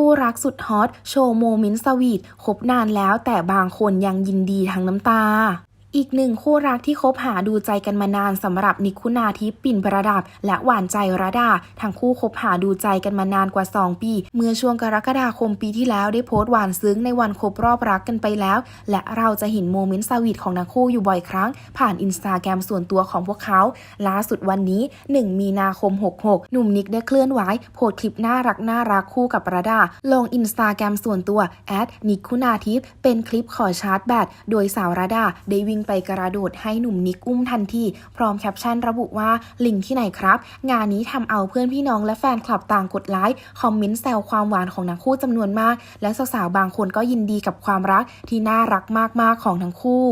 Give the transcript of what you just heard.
คู่รักสุดฮอตโชว์โมเมนต์สวีทคบนานแล้วแต่บางคนยังยินดีทั้งน้ำตา อีกหนึ่งคู่รักที่คบหาดูใจกันมานานสำหรับนิกคุณาทิพย์ปิ่นประดับ และหวานใจระดา ทั้งคู่คบหาดูใจกันมานานกว่า 2 ปี เมื่อช่วงกรกฎาคมปีที่แล้วได้โพสต์หวานซึ้งในวันครบรอบรักกันไปแล้ว และเราจะเห็นโมเมนต์สวีทของทั้งคู่อยู่บ่อยครั้ง ผ่านอินสตาแกรมส่วนตัวของพวกเขา ล่าสุดวันนี้ 1 มีนาคม 66 หนุ่มนิกได้เคลื่อนไหวโพสต์คลิปน่ารักน่ารักคู่กับระดา ลงอินสตาแกรมส่วนตัวแอดนิคุณาทิพย์เป็นคลิปขอชาร์จแบตโดยสาวระดาได้วิ่งไปกระโดดให้หนุ่มนิกอุ้มทันที พร้อมแคปชั่นระบุว่าลิงที่ไหนครับ งานนี้ทำเอาเพื่อนพี่น้องและแฟนคลับต่างกดไลค์คอมเมนต์แซวความหวานของทั้งคู่จำนวนมาก และสาวๆบางคนก็ยินดีกับความรักที่น่ารักมากๆของทั้งคู่